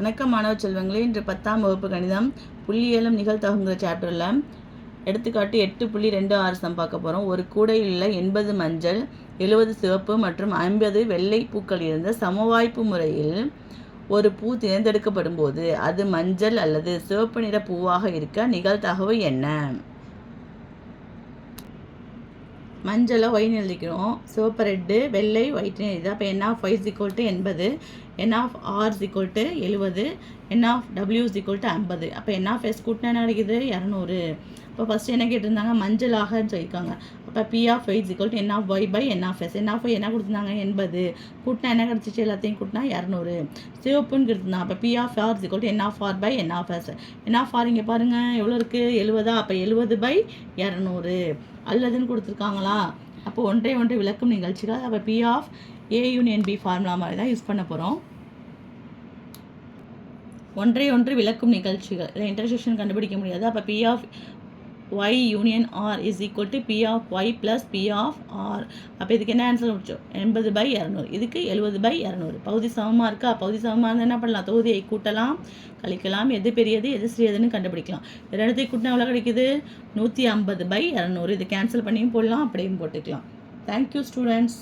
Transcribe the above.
வணக்கம் மாணவ செல்வங்களே இன்று பத்தாம் வகுப்பு கணிதம் புள்ளியலும் நிகழ்த்தகுங்கிற சாப்டரில் எடுத்துக்காட்டு எட்டு புள்ளி ரெண்டு ஆறு சம் பார்க்க போகிறோம் ஒரு கூடையில் உள்ள எண்பது மஞ்சள் எழுபது சிவப்பு மற்றும் ஐம்பது வெள்ளை பூக்கள் இருந்த சமவாய்ப்பு முறையில் ஒரு பூ தேர்ந்தெடுக்கப்படும் போது அது மஞ்சள் அல்லது சிவப்பு நிற பூவாக இருக்க நிகழ்தகவு என்ன? மஞ்சளை ஒயின் எழுதிக்கிறோம் சிவப்பு ரெட்டு வெள்ளை ஒயிட்னு எழுதி அப்போ n of Y equal to எண்பது. N of R equal to எழுபது n of W equal to ஐம்பது. அப்போ என் ஆஃப் எஸ் கூட்டினா என்ன கிடைக்குது? இரநூறு. இப்போ ஃபஸ்ட்டு என்ன கேட்டிருந்தாங்க? மஞ்சளாகன்னு சொல்லியிருக்காங்க. அப்போ P of Y equal to n of Y by n of S n of Y என்ன கொடுத்துருந்தாங்க? எண்பது. கூட்டினா என்ன கிடச்சிச்சு? எல்லாத்தையும் கூட்டினா இரநூறு. சிவப்புன்னு கொடுத்துருந்தாங்க அப்போ P of R equal to n of R by n of S n of R இங்கே பாருங்கள் எவ்வளோ இருக்குது எழுபதா அப்போ எழுபது பை இரநூறு. அல்லதுன்னு கொடுத்துருக்காங்களா? அப்போ ஒன்றை ஒன்றை விளக்கும் நிகழ்ச்சிகள். அப்போ P of A union B formula மாதிரி தான் யூஸ் பண்ண போகிறோம் ஒன்றை ஒன்று விளக்கும் நிகழ்ச்சிகள். இல்லை இன்டர்செக்ஷன் கண்டுபிடிக்க முடியாது. அப்போ P of Y union R is equal to P of Y plus P of R அப்போ இதுக்கு என்ன ஆன்சர் முடிச்சோம்? எண்பது பை இரநூறு. இதுக்கு எழுபது பை இரநூறு. பகுதி சமமாக இருக்கா? பகுதி சமமாக இருந்தால் என்ன பண்ணலாம்? தொகுதியை கூட்டலாம் கழிக்கலாம். எது பெரியது எது சிறியதுன்னு கண்டுபிடிக்கலாம். ரெண்டுத்தையும் கூட்டினா எவ்வளோ கிடைக்குது? நூற்றி ஐம்பது பை இரநூறு. இது கேன்சல் பண்ணியும் போடலாம் அப்படியும் போட்டுக்கலாம். Thank you students